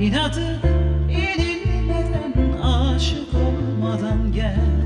İnadı yenilmeden aşık olmadan gel.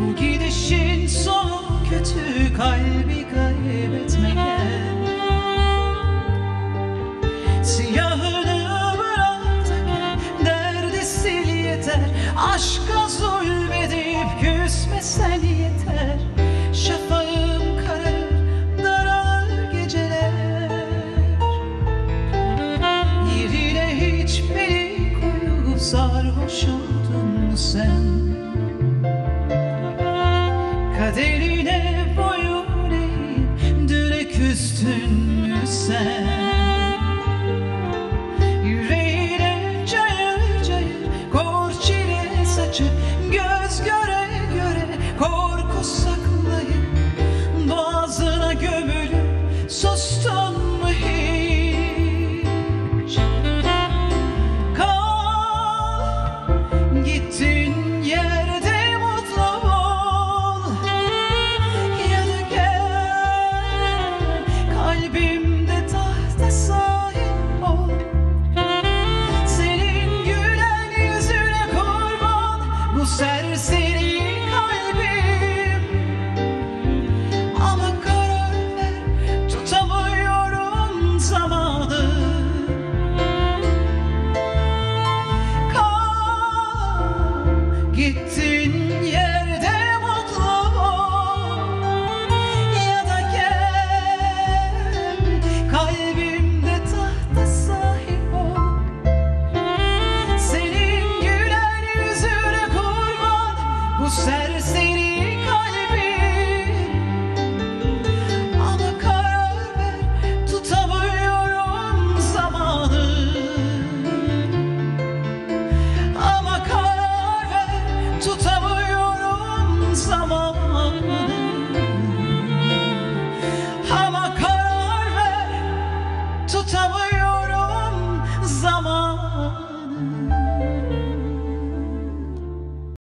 Bu gidişin sonu kötü kalbi kaybetme Siyahını bırak derdi sil yeter. Aşka zulmedip küsme sen sarhoş oldun sen. Kaderine boyun eğip düre küstün mü sen? you see